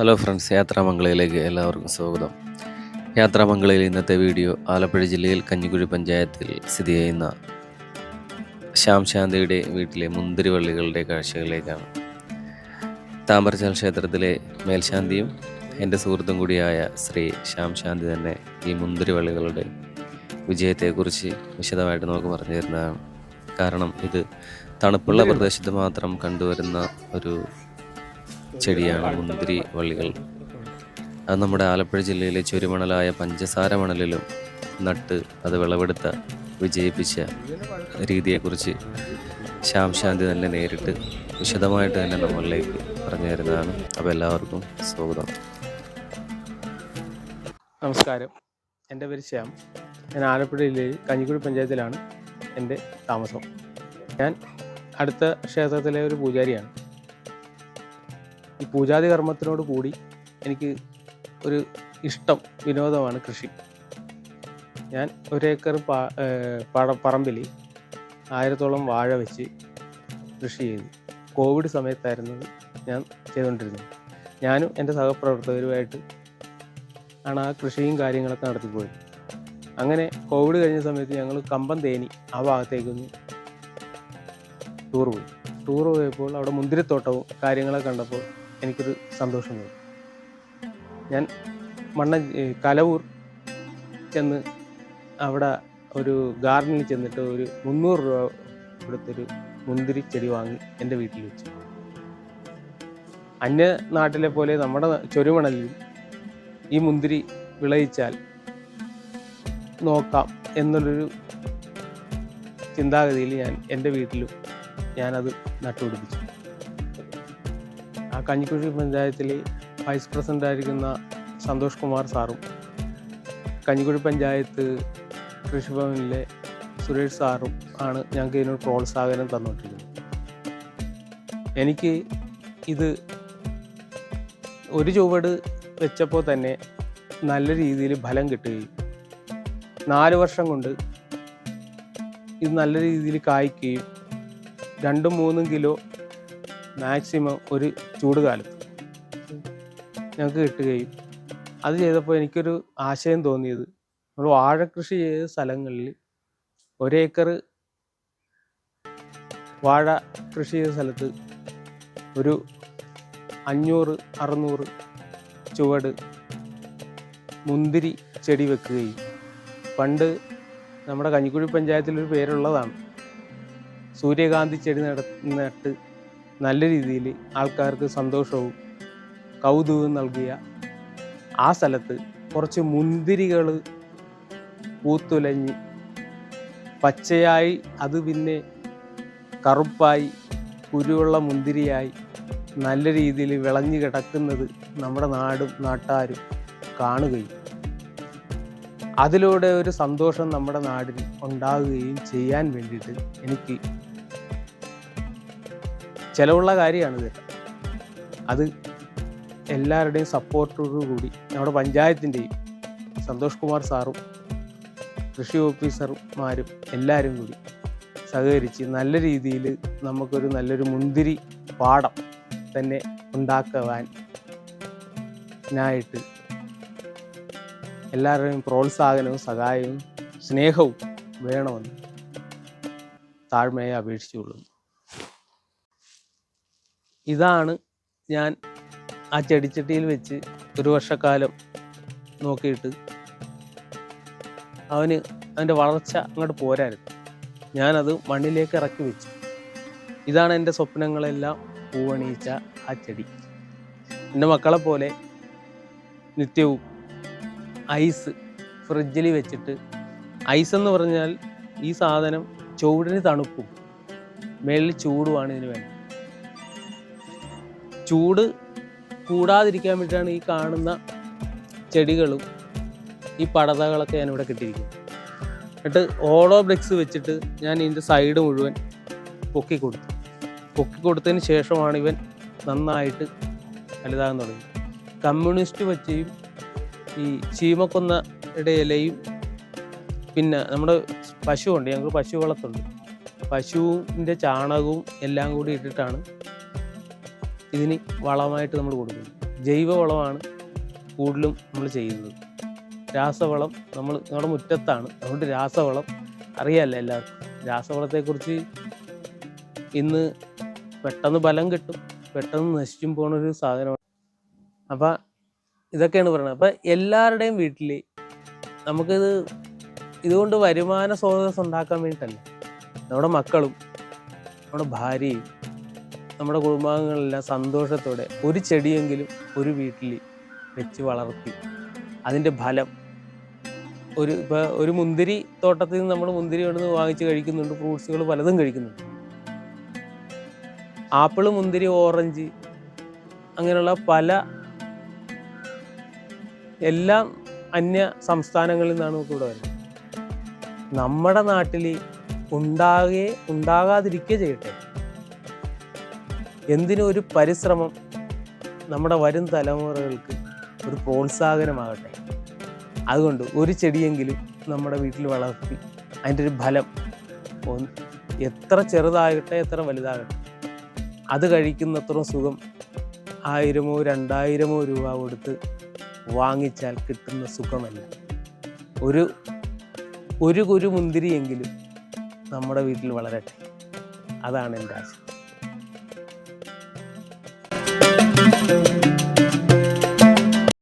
Hello friends യാത്രാമംഗളയിലേക്ക് എല്ലാവർക്കും സ്വാഗതം. യാത്രാമംഗളയിൽ ഇന്നത്തെ വീഡിയോ ആലപ്പുഴ ജില്ലയിൽ കഞ്ഞിക്കുഴി പഞ്ചായത്തിൽ സ്ഥിതി ചെയ്യുന്ന ശ്യാം ശാന്തിയുടെ വീട്ടിലെ മുന്തിരിവള്ളികളുടെ കാഴ്ചകളിലേക്കാണ്. താമരച്ചാൽ ക്ഷേത്രത്തിലെ മേൽശാന്തിയും എന്റെ സുഹൃത്തും കൂടിയായ ശ്രീ ശ്യാം ശാന്തി തന്നെ ഈ മുന്തിരിവള്ളികളുടെ വിജയത്തെക്കുറിച്ച് വിശദമായിട്ട് നമുക്ക് പറഞ്ഞു തരുന്നതാണ്. കാരണം ഇത് തണുപ്പുള്ള പ്രദേശത്ത് മാത്രം കണ്ടുവരുന്ന ഒരു ചെടിയാണ് മുന്തിരി വള്ളികൾ. അത് നമ്മുടെ ആലപ്പുഴ ജില്ലയിലെ ചുരുമണലായ പഞ്ചസാര മണലിലും നട്ട് അത് വിളവെടുത്ത വിജയിപ്പിച്ച രീതിയെക്കുറിച്ച് ശ്യാം ശാന്തി തന്നെ നേരിട്ട് വിശദമായിട്ട് തന്നെ നമ്മളിലേക്ക് പറഞ്ഞു തരുന്നതാണ് അപ്പോൾ എല്ലാവർക്കും സ്വാഗതം. നമസ്കാരം. എന്റെ പേര് ശ്യാം. ഞാൻ ആലപ്പുഴ ജില്ലയിൽ കഞ്ഞിക്കുഴി പഞ്ചായത്തിലാണ് എന്റെ താമസം. ഞാൻ അടുത്ത ക്ഷേത്രത്തിലെ ഒരു പൂജാരിയാണ്. ഈ പൂജാതി കർമ്മത്തിനോട് കൂടി എനിക്ക് ഒരു ഇഷ്ടം വിനോദമാണ് കൃഷി. ഞാൻ ഒരേക്കർ പാ പറമ്പിൽ ആയിരത്തോളം വാഴ വെച്ച് കൃഷി ചെയ്തു. കോവിഡ് സമയത്തായിരുന്നു ഞാൻ ചെയ്തുകൊണ്ടിരുന്നത്. ഞാനും എന്റെ സഹപ്രവർത്തകരുമായിട്ട് ആണ് ആ കൃഷിയും കാര്യങ്ങളൊക്കെ നടത്തിപ്പോയത്. അങ്ങനെ കോവിഡ് കഴിഞ്ഞ സമയത്ത് ഞങ്ങൾ കമ്പം തേനി ആ ഭാഗത്തേക്കൊന്ന് ടൂർ പോയി. ടൂർ പോയപ്പോൾ അവിടെ മുന്തിരിത്തോട്ടവും കാര്യങ്ങളൊക്കെ കണ്ടപ്പോൾ എനിക്കൊരു സന്തോഷം തോന്നി. ഞാൻ മണ്ണ കലവൂർ ചെന്ന് അവിടെ ഒരു ഗാർഡനിൽ ചെന്നിട്ട് ഒരു മുന്നൂറ് രൂപ കൊടുത്തൊരു മുന്തിരി ചെടി വാങ്ങി എന്റെ വീട്ടിൽ വെച്ചു. അന്യ നാട്ടിലെ പോലെ നമ്മുടെ ചൊരുമണലിൽ ഈ മുന്തിരി വിളയിച്ചാൽ നോക്കാം എന്നുള്ളൊരു ചിന്താഗതിയിൽ ഞാൻ എന്റെ വീട്ടിലും ഞാനത് നട്ടുപിടിപ്പിച്ചു. കഞ്ഞിക്കുഴി പഞ്ചായത്തിലെ വൈസ് പ്രസിഡന്റ് ആയിരിക്കുന്ന സന്തോഷ് കുമാർ സാറും കഞ്ഞിക്കുഴി പഞ്ചായത്ത് കൃഷിഭവനിലെ സുരേഷ് സാറും ആണ് ഞങ്ങൾക്ക് ഇതിനൊരു പ്രോത്സാഹനം തന്നുകൊണ്ടിരിക്കുന്നത് എനിക്ക് ഇത് ഒരു ചുവട് വെച്ചപ്പോൾ തന്നെ നല്ല രീതിയിൽ ഫലം കിട്ടുകയും നാല് വർഷം കൊണ്ട് ഇത് നല്ല രീതിയിൽ കായ്ക്കുകയും രണ്ടും മൂന്നും കിലോ മാക്സിമം ഒരു ചൂട് കാലത്ത് ഞങ്ങൾക്ക് കിട്ടുകയും അത് ചെയ്തപ്പോൾ എനിക്കൊരു ആശയം തോന്നിയത് നമ്മൾ വാഴ കൃഷി ചെയ്ത സ്ഥലങ്ങളിൽ ഒരേക്കർ വാഴ കൃഷി ചെയ്ത സ്ഥലത്ത് ഒരു അഞ്ഞൂറ് അറുന്നൂറ് ചുവട് മുന്തിരി ചെടി വെക്കുകയും പണ്ട് നമ്മുടെ കഞ്ഞിക്കുഴി പഞ്ചായത്തിൽ ഒരു പേരുള്ളതാണ്. സൂര്യകാന്തി ചെടി നട നട്ട് നല്ല രീതിയിൽ ആൾക്കാർക്ക് സന്തോഷവും കൗതുകവും നൽകിയ ആ സ്ഥലത്ത് കുറച്ച് മുന്തിരികൾ പൂത്തുലഞ്ഞ് പച്ചയായി അത് പിന്നെ കറുപ്പായി കുരുവുള്ള മുന്തിരിയായി നല്ല രീതിയിൽ വിളഞ്ഞു കിടക്കുന്നത് നമ്മുടെ നാടും നാട്ടാരും കാണുകയും അതിലൂടെ ഒരു സന്തോഷം നമ്മുടെ നാടിന് ഉണ്ടാകുകയും ചെയ്യാൻ വേണ്ടിയിട്ട് എനിക്ക് ചിലവുള്ള ഇത് അത് എല്ലാവരുടെയും സപ്പോർട്ടോടു കൂടി നമ്മുടെ പഞ്ചായത്തിന്റെയും സന്തോഷ് കുമാർ സാറും കൃഷി ഓഫീസർമാരും എല്ലാവരും കൂടി സഹകരിച്ച് നല്ല രീതിയിൽ നമുക്കൊരു നല്ലൊരു മുന്തിരി പാടം തന്നെ ഉണ്ടാക്കുവാൻ നായിട്ട് എല്ലാവരുടെയും പ്രോത്സാഹനവും സഹായവും സ്നേഹവും വേണമെന്ന് താഴ്മയെ അപേക്ഷിച്ചുകൊള്ളുന്നു. ഇതാണ് ഞാൻ ആ ചെടിച്ചട്ടിയിൽ വെച്ച് ഒരു വർഷക്കാലം നോക്കിയിട്ട് അവന് അവന്റെ വളർച്ച അങ്ങോട്ട് പോരായിരുന്നു ഞാനത് മണ്ണിലേക്ക് ഇറക്കി വെച്ചു. ഇതാണ് എന്റെ സ്വപ്നങ്ങളെല്ലാം പൂവണിയിച്ച ആ ചെടി. എന്റെ മക്കളെ പോലെ നിത്യവും ഐസ് ഫ്രിഡ്ജിൽ വെച്ചിട്ട് ഐസ് എന്ന് പറഞ്ഞാൽ ഈ സാധനം ചൂടിന് തണുപ്പും മേളിൽ ചൂടുമാണ് ഇതിന് വേണ്ടത്. ചൂട് കൂടാതിരിക്കാൻ വേണ്ടിയിട്ടാണ് ഈ കാണുന്ന ചെടികളും ഈ പടതകളൊക്കെ ഞാൻ ഇവിടെ കിട്ടിയിരിക്കുന്നത്. എന്നിട്ട് ഓളോ ബ്ലെക്സ് വെച്ചിട്ട് ഞാൻ ഇതിന്റെ സൈഡ് മുഴുവൻ പൊക്കി കൊടുത്തു. പൊക്കി കൊടുത്തതിന് ശേഷമാണ് ഇവൻ നന്നായിട്ട് വലുതാകാൻ തുടങ്ങി കമ്മ്യൂണിസ്റ്റ് വച്ചയും ഈ ചീമക്കൊന്നയുടെ ഇലയും പിന്നെ നമ്മുടെ പശുവുണ്ട് ഞങ്ങൾക്ക് പശു വളർത്തുണ്ട് പശുവിന്റെ ചാണകവും എല്ലാം കൂടി ഇട്ടിട്ടാണ് ഇതിന് വളമായിട്ട് നമ്മൾ കൊടുക്കുന്നത് ജൈവവളമാണ് കൂടുതലും നമ്മൾ ചെയ്യുന്നത്. രാസവളം നമ്മൾ നമ്മുടെ മുറ്റത്താണ്. അതുകൊണ്ട് രാസവളം അറിയാമല്ലോ എല്ലാവർക്കും? രാസവളത്തെക്കുറിച്ച് ഇന്ന് പെട്ടെന്ന് ബലം കിട്ടും. പെട്ടെന്ന് നശിച്ചും ഒരു സാധനമാണ്. അപ്പം ഇതൊക്കെയാണ് പറയുന്നത് അപ്പം എല്ലാവരുടെയും വീട്ടിൽ നമുക്കിത് ഇതുകൊണ്ട് വരുമാന സ്രോതസ് ഉണ്ടാക്കാൻ വേണ്ടിയിട്ടല്ല. നമ്മുടെ മക്കളും നമ്മുടെ ഭാര്യയും നമ്മുടെ കുടുംബാംഗങ്ങളെല്ലാം സന്തോഷത്തോടെ ഒരു ചെടിയെങ്കിലും ഒരു വീട്ടിൽ വെച്ച് വളർത്തി. അതിന്റെ ഫലം ഒരു ഇപ്പോൾ ഒരു മുന്തിരി തോട്ടത്തിൽ നിന്ന് നമ്മൾ മുന്തിരി കൊണ്ട് വാങ്ങിച്ച് കഴിക്കുന്നുണ്ട്. ഫ്രൂട്ട്സുകൾ പലതും കഴിക്കുന്നുണ്ട്. ആപ്പിൾ മുന്തിരി ഓറഞ്ച് അങ്ങനെയുള്ള പല എല്ലാം അന്യ സംസ്ഥാനങ്ങളിൽ നിന്നാണ് നമുക്ക് ഇവിടെ വരുന്നത്. നമ്മുടെ നാട്ടിൽ ഉണ്ടാകെ ഉണ്ടാകാതിരിക്കുക ചെയ്യട്ടെ. എന്തിനും ഒരു പരിശ്രമം നമ്മുടെ വരും തലമുറകൾക്ക് ഒരു പ്രോത്സാഹനമാകട്ടെ. അതുകൊണ്ട് ഒരു ചെടിയെങ്കിലും നമ്മുടെ വീട്ടിൽ വളർത്തി അതിന്റെ ഒരു ഫലം എത്ര ചെറുതാകട്ടെ എത്ര വലുതാകട്ടെ. അത് കഴിക്കുന്നത്ര സുഖം ആയിരമോ രണ്ടായിരമോ രൂപ കൊടുത്ത് വാങ്ങിച്ചാൽ കിട്ടുന്ന സുഖമല്ല. ഒരു ഒരു കുരു മുന്തിരിയെങ്കിലും നമ്മുടെ വീട്ടിൽ വളരട്ടെ. അതാണ് എന്റെ ആശയം.